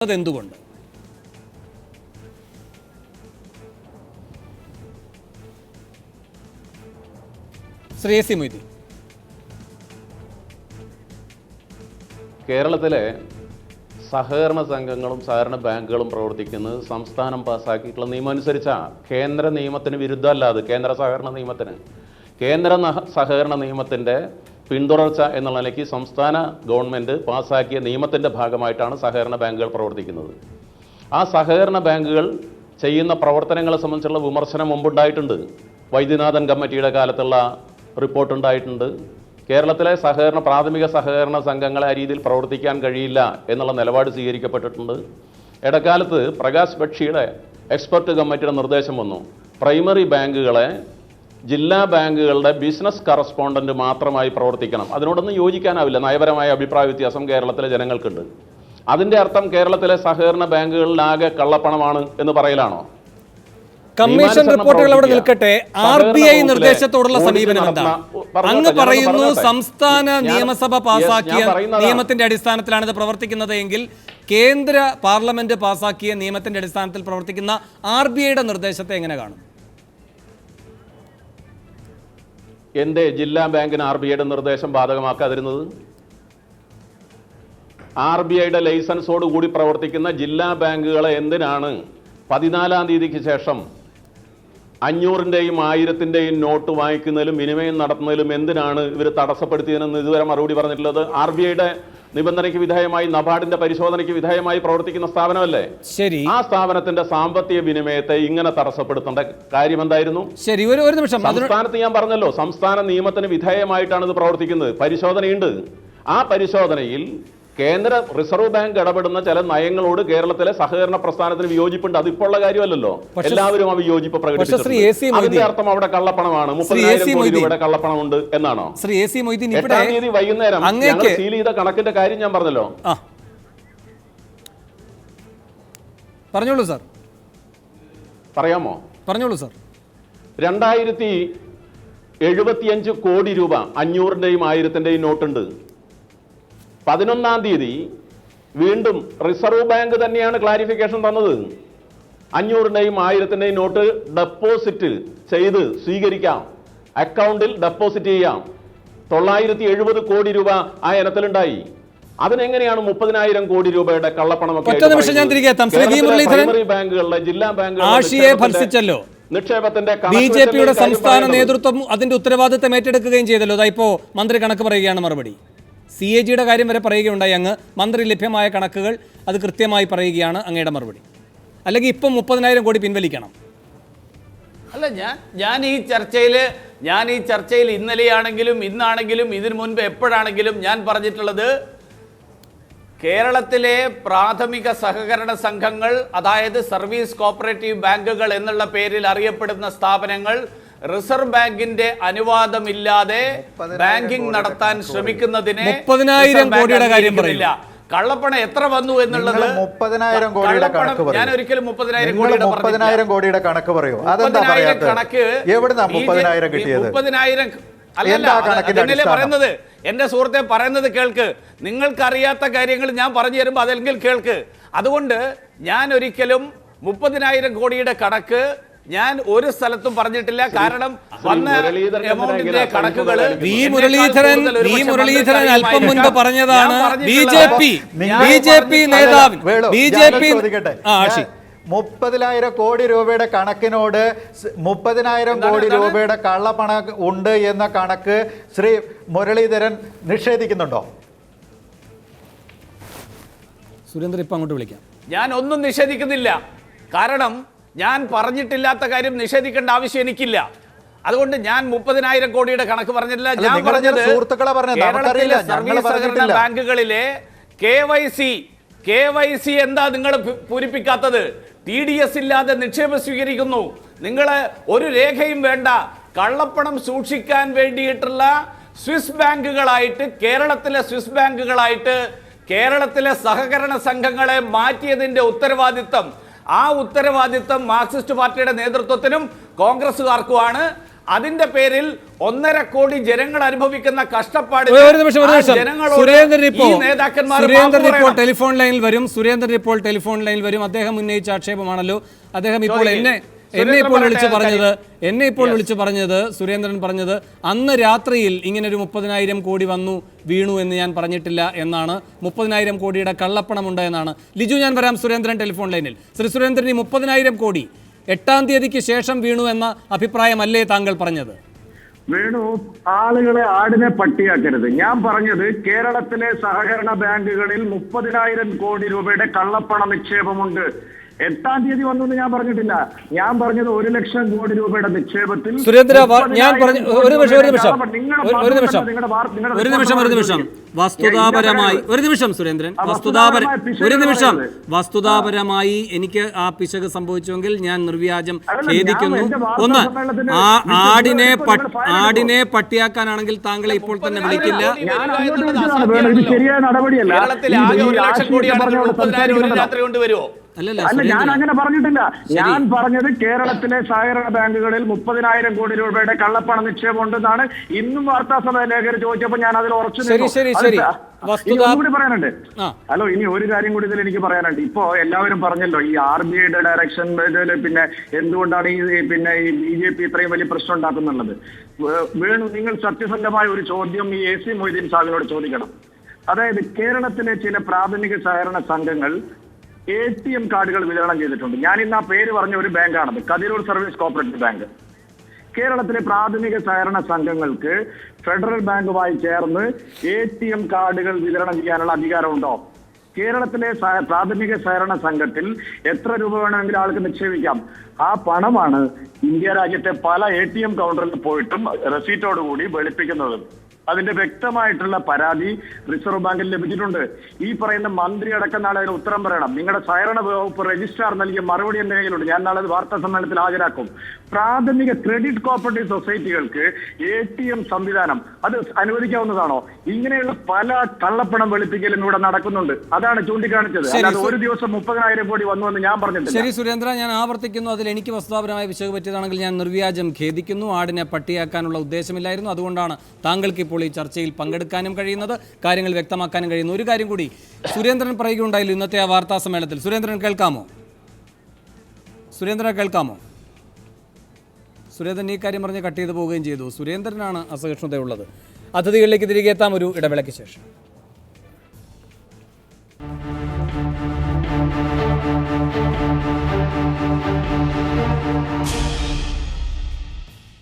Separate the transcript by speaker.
Speaker 1: അതെന്തുകൊണ്ട്? Shri A C Moideen.
Speaker 2: കേരളത്തിലെ സഹകരണ സംഘങ്ങളും സഹകരണ ബാങ്കുകളും പ്രവർത്തിക്കുന്നത് സംസ്ഥാനം പാസ്സാക്കിയിട്ടുള്ള നിയമം അനുസരിച്ചാണ് കേന്ദ്ര നിയമത്തിന് വിരുദ്ധമല്ല അത് കേന്ദ്ര സഹകരണ നിയമത്തിന് കേന്ദ്ര സഹകരണ നിയമത്തിന്റെ പിന്തുടർച്ച എന്നുള്ള നിലയ്ക്ക് സംസ്ഥാന ഗവൺമെന്റ് പാസ്സാക്കിയ നിയമത്തിന്റെ ഭാഗമായിട്ടാണ് സഹകരണ ബാങ്കുകൾ പ്രവർത്തിക്കുന്നത്. ആ സഹകരണ ബാങ്കുകൾ ചെയ്യുന്ന പ്രവർത്തനങ്ങളെ സംബന്ധിച്ചുള്ള വിമർശനം മുമ്പുണ്ടായിട്ടുണ്ട്. വൈദ്യനാഥൻ കമ്മിറ്റിയുടെ കാലത്തുള്ള റിപ്പോർട്ട് ഉണ്ടായിട്ടുണ്ട്. കേരളത്തിലെ സഹകരണ പ്രാഥമിക സഹകരണ സംഘങ്ങളെ ആ രീതിയിൽ പ്രവർത്തിക്കാൻ കഴിയില്ല എന്നുള്ള നിലപാട് സ്വീകരിക്കപ്പെട്ടിട്ടുണ്ട്. ഇടക്കാലത്ത് പ്രകാശ് ബക്ഷിയുടെ എക്സ്പെർട്ട് കമ്മിറ്റിയുടെ നിർദ്ദേശം വന്നു. പ്രൈമറി ബാങ്കുകളെ ജില്ലാ ബാങ്കുകളുടെ ബിസിനസ് കറസ്പോണ്ടന്റ് മാത്രമായി പ്രവർത്തിക്കണം. അതിനോടൊന്നും യോജിക്കാനാവില്ല. നയപരമായ അഭിപ്രായ വ്യത്യാസം കേരളത്തിലെ ജനങ്ങൾക്കുണ്ട്. അതിന്റെ അർത്ഥം കേരളത്തിലെ സഹകരണ ബാങ്കുകളിലാകെ കള്ളപ്പണമാണ് എന്ന് പറയലാണോ?
Speaker 1: കമ്മീഷൻ റിപ്പോർട്ടുകൾ അവിടെ നിൽക്കട്ടെ. ആർ ബി ഐ നിർദ്ദേശത്തോടുള്ള സമീപനം
Speaker 2: എന്താ?
Speaker 1: എന്താണ് അങ്ങ് പറയുന്നു സംസ്ഥാന നിയമസഭ പാസാക്കിയ നിയമത്തിന്റെ അടിസ്ഥാനത്തിലാണ് ഇത് പ്രവർത്തിക്കുന്നത് എങ്കിൽ കേന്ദ്ര പാർലമെന്റ് പാസാക്കിയ നിയമത്തിന്റെ അടിസ്ഥാനത്തിൽ പ്രവർത്തിക്കുന്ന ആർ ബി ഐയുടെ നിർദ്ദേശത്തെ എങ്ങനെ കാണും?
Speaker 2: എന്റെ ജില്ലാ ബാങ്കിന് ആർ ബി ഐയുടെ നിർദ്ദേശം ബാധകമാക്കാതിരുന്നത്? ആർ ബി ഐയുടെ ലൈസൻസോട് കൂടി പ്രവർത്തിക്കുന്ന ജില്ലാ ബാങ്കുകളെ എന്തിനാണ് പതിനാലാം തീയതിക്ക് ശേഷം അഞ്ഞൂറിന്റെയും ആയിരത്തിന്റെയും നോട്ട് വാങ്ങിക്കുന്നതിലും വിനിമയം നടത്തുന്നതിലും എന്തിനാണ് ഇവർ തടസ്സപ്പെടുത്തിയതെന്ന് ഇതുവരെ മറുപടി പറഞ്ഞിട്ടുള്ളത്? ആർ ബി ഐയുടെ നിബന്ധനയ്ക്ക് വിധേയമായി നബാർഡിന്റെ പരിശോധനയ്ക്ക് വിധേയമായി പ്രവർത്തിക്കുന്ന സ്ഥാപനമല്ലേ?
Speaker 1: ശരി.
Speaker 2: ആ സ്ഥാപനത്തിന്റെ സാമ്പത്തിക വിനിമയത്തെ ഇങ്ങനെ തടസ്സപ്പെടുത്തേണ്ട കാര്യം എന്തായിരുന്നു?
Speaker 1: ശരി ഒരു ഒരു നിമിഷം.
Speaker 2: സംസ്ഥാനത്ത് ഞാൻ പറഞ്ഞല്ലോ സംസ്ഥാന നിയമത്തിന് വിധേയമായിട്ടാണ് ഇത് പ്രവർത്തിക്കുന്നത്. പരിശോധനയുണ്ട്. ആ പരിശോധനയിൽ കേന്ദ്ര റിസർവ് ബാങ്ക് ഇടപെടുന്ന ചില നയങ്ങളോട് കേരളത്തിലെ സഹകരണ പ്രസ്ഥാനത്തിന് വിയോജിപ്പുണ്ട്. അതിപ്പോൾ ഉള്ള കാര്യമല്ലല്ലോ. എല്ലാവരും ആ വിയോജിപ്പ്. പ്രകടിപ്പിച്ചിട്ടുണ്ട്. അതിന്റെ അർത്ഥം അവിടെ കള്ളപ്പണമാണ്. മുപ്പതിനായിരം കോടി രൂപയുടെ കള്ളപ്പണമുണ്ട് എന്നാണോ?
Speaker 1: ശ്രീ എ സി മൊയ്തീൻ ഇവിടെ
Speaker 2: എട്ടാം തീയതി വൈകുന്നേരം ഞങ്ങൾ സീൽ ചെയ്ത കണക്കിന്റെ കാര്യം ഞാൻ പറഞ്ഞല്ലോ.
Speaker 1: പറഞ്ഞോളൂ സാർ.
Speaker 2: പറയാമോ?
Speaker 1: പറഞ്ഞോളൂ സാർ.
Speaker 2: രണ്ടായിരത്തി എഴുപത്തിയഞ്ച് കോടി രൂപ അഞ്ഞൂറിന്റെയും ആയിരത്തിന്റെയും നോട്ടുണ്ട്. പതിനൊന്നാം തീയതി വീണ്ടും റിസർവ് ബാങ്ക് തന്നെയാണ് ക്ലാരിഫിക്കേഷൻ തന്നത്. അഞ്ഞൂറിന്റെയും ആയിരത്തിന്റെയും നോട്ട് ഡെപ്പോസിറ്റ് ചെയ്ത് സ്വീകരിക്കാം. അക്കൗണ്ടിൽ ഡെപ്പോസിറ്റ് ചെയ്യാം. തൊള്ളായിരത്തി എഴുപത് കോടി രൂപ ആ ഇനത്തിലുണ്ടായി. അതിനെങ്ങനെയാണ് മുപ്പതിനായിരം കോടി രൂപയുടെ കള്ളപ്പണമൊക്കെ പ്രൈമറി ബാങ്കുകളിലെ ജില്ലാ
Speaker 1: ബാങ്കുകളുടെ
Speaker 2: നിക്ഷേപത്തിന്റെ-
Speaker 1: ബി ജെ പിയുടെ സംസ്ഥാന നേതൃത്വം അതിന്റെ ഉത്തരവാദിത്തം ഏറ്റെടുക്കുകയും ചെയ്തല്ലോ. അതാ ഇപ്പോ മന്ത്രി കണക്ക് പറയുകയാണ് മറുപടി. സി എ ജിയുടെ കാര്യം വരെ പറയുകയുണ്ടായി. അങ്ങ് മന്ത്രി ലഭ്യമായ കണക്കുകൾ അത് കൃത്യമായി പറയുകയാണ് അങ്ങയുടെ മറുപടി. അല്ലെങ്കിൽ ഇപ്പം മുപ്പതിനായിരം കോടി പിൻവലിക്കണം.
Speaker 3: അല്ല ഞാൻ ഞാൻ ഈ ചർച്ചയിൽ ഞാൻ ഈ ചർച്ചയിൽ ഇന്നലെയാണെങ്കിലും ഇന്നാണെങ്കിലും ഇതിനു മുൻപ് എപ്പോഴാണെങ്കിലും ഞാൻ പറഞ്ഞിട്ടുള്ളത് കേരളത്തിലെ പ്രാഥമിക സഹകരണ സംഘങ്ങൾ അതായത് സർവീസ് കോപ്പറേറ്റീവ് ബാങ്കുകൾ എന്നുള്ള പേരിൽ അറിയപ്പെടുന്ന സ്ഥാപനങ്ങൾ റിസർവ് ബാങ്കിന്റെ അനുവാദമില്ലാതെ ബാങ്കിംഗ് നടത്താൻ ശ്രമിക്കുന്നതിനെ
Speaker 1: മുപ്പതിനായിരം കോടിയുടെ കാര്യം
Speaker 3: പറയില്ല കള്ളപ്പണം എത്ര വന്നു എന്നുള്ളത്
Speaker 4: മുപ്പതിനായിരം കോടിയുടെ കണക്ക് പറയൂ.
Speaker 3: ഞാൻ ഒരിക്കലും മുപ്പതിനായിരം കോടിയുടെ
Speaker 4: മുപ്പതിനായിരം. കോടിയുടെ കണക്ക് പറയൂ. അതെന്താ
Speaker 3: കണക്ക്
Speaker 4: എവിടുന്നാ മുപ്പതിനായിരം കിട്ടിയത്?
Speaker 3: മുപ്പതിനായിരം അല്ലല്ല, പറയുന്നത്? എന്റെ സുഹൃത്തെ പറയുന്നത് കേൾക്ക്. നിങ്ങൾക്ക് അറിയാത്ത കാര്യങ്ങൾ ഞാൻ പറഞ്ഞു തരുമ്പോൾ അതെങ്കിൽ കേൾക്ക്. അതുകൊണ്ട് ഞാൻ ഒരിക്കലും മുപ്പതിനായിരം കോടിയുടെ കണക്ക് ഞാൻ ഒരു സ്ഥലത്തും പറഞ്ഞിട്ടില്ല. കാരണം വന്ന
Speaker 2: മുരളീധരൻ
Speaker 3: എമൗണ്ടിന്റെ കണക്കുകൾ
Speaker 1: വി മുരളീധരൻ വി മുരളീധരൻ അല്പം മുൻപ് പറഞ്ഞതാണ് B J P B J P
Speaker 4: നേതാവ്
Speaker 1: ബി ജെ പി
Speaker 4: ചോദിക്കട്ടെ?
Speaker 1: ആഷി
Speaker 4: മുപ്പതിനായിരം കോടി രൂപയുടെ കണക്കിനോട് മുപ്പതിനായിരം കോടി രൂപയുടെ കള്ളപ്പണ ഉണ്ട് എന്ന കണക്ക് ശ്രീ മുരളീധരൻ നിഷേധിക്കുന്നുണ്ടോ?
Speaker 1: സുരേന്ദ്രൻ ഇപ്പൊ അങ്ങോട്ട് വിളിക്കാം.
Speaker 3: ഞാൻ ഒന്നും നിഷേധിക്കുന്നില്ല. കാരണം ഞാൻ പറഞ്ഞിട്ടില്ലാത്ത കാര്യം നിഷേധിക്കേണ്ട ആവശ്യം എനിക്കില്ല. അതുകൊണ്ട് ഞാൻ മുപ്പതിനായിരം കോടിയുടെ കണക്ക്
Speaker 4: പറഞ്ഞില്ല
Speaker 3: ഞാൻ പറഞ്ഞത്
Speaker 4: സുഹൃത്തുക്കളെ പറഞ്ഞത്.
Speaker 3: കേരളത്തിലെ സർവീസ് സഹകരണ. ബാങ്കുകളിലെ K Y C K Y C എന്താ നിങ്ങൾ പൂരിപ്പിക്കാത്തത്? ടി ഡി എസ് ഇല്ലാതെ നിക്ഷേപം സ്വീകരിക്കുന്നു. നിങ്ങൾ ഒരു രേഖയും വേണ്ട. കള്ളപ്പണം സൂക്ഷിക്കാൻ വേണ്ടിയിട്ടുള്ള സ്വിസ് ബാങ്കുകളായിട്ട് കേരളത്തിലെ സ്വിസ് ബാങ്കുകളായിട്ട് കേരളത്തിലെ സഹകരണ സംഘങ്ങളെ മാറ്റിയതിന്റെ ഉത്തരവാദിത്തം ആ ഉത്തരവാദിത്വം മാർക്സിസ്റ്റ് പാർട്ടിയുടെ നേതൃത്വത്തിനും കോൺഗ്രസുകാർക്കുമാണ് അതിന്റെ പേരിൽ ഒന്നര കോടി ജനങ്ങൾ അനുഭവിക്കുന്ന കഷ്ടപ്പാട്
Speaker 1: സുരേന്ദ്രൻ ഇപ്പോൾ സുരേന്ദ്രൻ ഇപ്പോൾ ടെലിഫോൺ ലൈനിൽ വരും. സുരേന്ദ്രൻ ഇപ്പോൾ ടെലിഫോൺ ലൈനിൽ വരും. അദ്ദേഹം ഉന്നയിച്ച ആക്ഷേപമാണല്ലോ. അദ്ദേഹം ഇപ്പോൾ എന്നെ എന്നെ ഇപ്പോൾ വിളിച്ച് പറഞ്ഞത് എന്നെ ഇപ്പോൾ വിളിച്ചു പറഞ്ഞത് സുരേന്ദ്രൻ പറഞ്ഞത് അന്ന് രാത്രിയിൽ ഇങ്ങനെ ഒരു മുപ്പതിനായിരം കോടി വന്നു വീണു എന്ന് ഞാൻ പറഞ്ഞിട്ടില്ല എന്നാണ്. മുപ്പതിനായിരം കോടിയുടെ കള്ളപ്പണമുണ്ട് എന്നാണ്. ലിജു ഞാൻ വരാം സുരേന്ദ്രൻ ടെലിഫോൺ ലൈനിൽ. ശ്രീ സുരേന്ദ്രൻ ഈ മുപ്പതിനായിരം കോടി എട്ടാം തീയതിക്ക് ശേഷം വീണു എന്ന അഭിപ്രായമല്ലേ താങ്കൾ പറഞ്ഞത്?
Speaker 5: വീണു ആളുകളെ ആടിനെ പട്ടിയാക്കരുത്. ഞാൻ പറഞ്ഞത് കേരളത്തിലെ സഹകരണ ബാങ്കുകളിൽ മുപ്പതിനായിരം കോടി രൂപയുടെ കള്ളപ്പണ നിക്ഷേപമുണ്ട്. എട്ടാം തീയതി വന്നു ഞാൻ പറഞ്ഞിട്ടില്ല. ഞാൻ പറഞ്ഞത് ഒരു ലക്ഷം കോടി രൂപയുടെ നിക്ഷേപത്തിൽ
Speaker 1: സുരേന്ദ്ര ഞാൻ
Speaker 5: 30,000
Speaker 1: പറഞ്ഞു ഒരു നിമിഷം ഒരു നിമിഷം.
Speaker 5: നിങ്ങളുടെ
Speaker 1: ഒരു- നിമിഷം.
Speaker 5: വാർ- നിങ്ങളുടെ
Speaker 1: ഒരു നിമിഷം ഒരു നിമിഷം. വസ്തുതാപരമായി ഒരു നിമിഷം സുരേന്ദ്രൻ. വസ്തുതാപര ഒരു നിമിഷം. വസ്തുതാപരമായി എനിക്ക് ആ പിശക് സംഭവിച്ചുവെങ്കിൽ ഞാൻ നിർവ്യാജം ഖേദിക്കുന്നു. ഒന്ന് ആ ആടിനെ ആടിനെ പട്ടിയാക്കാനാണെങ്കിൽ താങ്കളെ ഇപ്പോൾ തന്നെ വിളിക്കില്ല.
Speaker 5: ശരിയായ നടപടിയല്ല.
Speaker 3: കേരളത്തിൽ ആകെ ഒരു ലക്ഷം കോടിയാണ് മുപ്പതിനായിരം ഒരു രാത്രി കൊണ്ട് വരുമോ
Speaker 1: അല്ലല്ല
Speaker 5: അല്ല ഞാൻ അങ്ങനെ പറഞ്ഞിട്ടില്ല. ഞാൻ പറഞ്ഞത് കേരളത്തിലെ സഹകരണ ബാങ്കുകളിൽ മുപ്പതിനായിരം കോടി രൂപയുടെ കള്ളപ്പണ നിക്ഷേപം ഉണ്ടെന്നാണ് ഇന്നും വാർത്താ സഭ ലേഖകർ ചോദിച്ചപ്പോൾ ഞാൻ അതിൽ ഉറച്ചു കൂടി പറയാനുണ്ട്. ഹലോ ഇനി ഒരു കാര്യം കൂടി ഇതിൽ എനിക്ക് പറയാനുണ്ട്. ഇപ്പോ എല്ലാവരും പറഞ്ഞല്ലോ ഈ ആർ ബി ഐയുടെ ഡയറക്ഷൻ പിന്നെ എന്തുകൊണ്ടാണ് ഈ പിന്നെ ഈ ബി ജെ പി ഇത്രയും വലിയ പ്രശ്നം ഉണ്ടാക്കുന്നുള്ളത് വേണു നിങ്ങൾ സത്യസന്ധമായ ഒരു ചോദ്യം ഈ എ സി മൊയ്തീൻ സാഹിബിനോട് ചോദിക്കണം. അതായത് കേരളത്തിലെ ചില പ്രാഥമിക സഹകരണ സംഘങ്ങൾ എ ടി എം കാർഡുകൾ വിതരണം ചെയ്തിട്ടുണ്ട്. ഞാൻ ഇന്ന് ആ പേര് പറഞ്ഞ ഒരു ബാങ്കാണത്. Kathirur service cooperative bank. കേരളത്തിലെ പ്രാഥമിക സഹകരണ സംഘങ്ങൾക്ക് ഫെഡറൽ ബാങ്കുമായി ചേർന്ന് എ ടി എം കാർഡുകൾ വിതരണം ചെയ്യാനുള്ള അധികാരമുണ്ടോ? കേരളത്തിലെ പ്രാഥമിക സഹകരണ സംഘത്തിൽ എത്ര രൂപ വേണമെങ്കിലും ആൾക്ക് നിക്ഷേപിക്കാം? ആ പണമാണ് ഇന്ത്യ രാജ്യത്തെ പല എ ടി എം കൗണ്ടറിൽ പോയിട്ടും റെസീറ്റോടുകൂടി വെളുപ്പിക്കുന്നത്. അതിന്റെ വ്യക്തമായിട്ടുള്ള പരാതി റിസർവ് ബാങ്കിൽ ലഭിച്ചിട്ടുണ്ട്. ഈ പറയുന്ന മന്ത്രി അടക്കം നാളെ അതിന് ഉത്തരം പറയണം. നിങ്ങളുടെ സഹകരണ വകുപ്പ് രജിസ്ട്രാർ നൽകിയ മറുപടി എന്റെ കയ്യിലുണ്ട്. ഞാൻ നാളെ അത് വാർത്താ സമ്മേളനത്തിൽ ഹാജരാക്കും. പ്രാഥമിക ക്രെഡിറ്റ് കോപ്പറേറ്റീവ് സൊസൈറ്റികൾക്ക് എ ടി എം സംവിധാനം അത് അനുവദിക്കാവുന്നതാണോ? ഇങ്ങനെയുള്ള പല കള്ളപ്പണം വെളുപ്പിക്കലും ഇവിടെ നടക്കുന്നുണ്ട്. അതാണ് ചൂണ്ടിക്കാണിച്ചത്. അല്ലാതെ ഒരു ദിവസം മുപ്പതിനായിരം കോടി വന്നു എന്ന് ഞാൻ പറഞ്ഞിട്ടുണ്ട്
Speaker 1: ശരി സുരേന്ദ്ര ഞാൻ ആവർത്തിക്കുന്നു. അതിൽ എനിക്ക് വസ്തുതാപരമായ പിശക് പറ്റിയതാണെങ്കിൽ ഞാൻ നിർവ്യാജം ഖേദിക്കുന്നു. ആടിനെ പട്ടിയാക്കാനുള്ള ഉദ്ദേശമില്ലായിരുന്നു. അതുകൊണ്ടാണ് താങ്കൾക്ക് ഇപ്പോൾ ഈ ചർച്ചയിൽ പങ്കെടുക്കാനും കഴിയുന്നത് കാര്യങ്ങൾ വ്യക്തമാക്കാനും കഴിയുന്നു ഒരു കാര്യം കൂടി സുരേന്ദ്രൻ പറയുകയുണ്ടായില്ല ഇന്നത്തെ ആ വാർത്താ സമ്മേളനത്തിൽ. സുരേന്ദ്രൻ കേൾക്കാമോ? സുരേന്ദ്രൻ കേൾക്കാമോ? സുരേന്ദ്രൻ ഈ കാര്യം പറഞ്ഞ് കട്ട് ചെയ്ത് പോവുകയും ചെയ്തു. സുരേന്ദ്രനാണ് അസഹിഷ്ണുതയുള്ളത്. അതിഥികളിലേക്ക് തിരികെ എത്താം. ഒരു ഇടവേളയ്ക്ക് ശേഷം.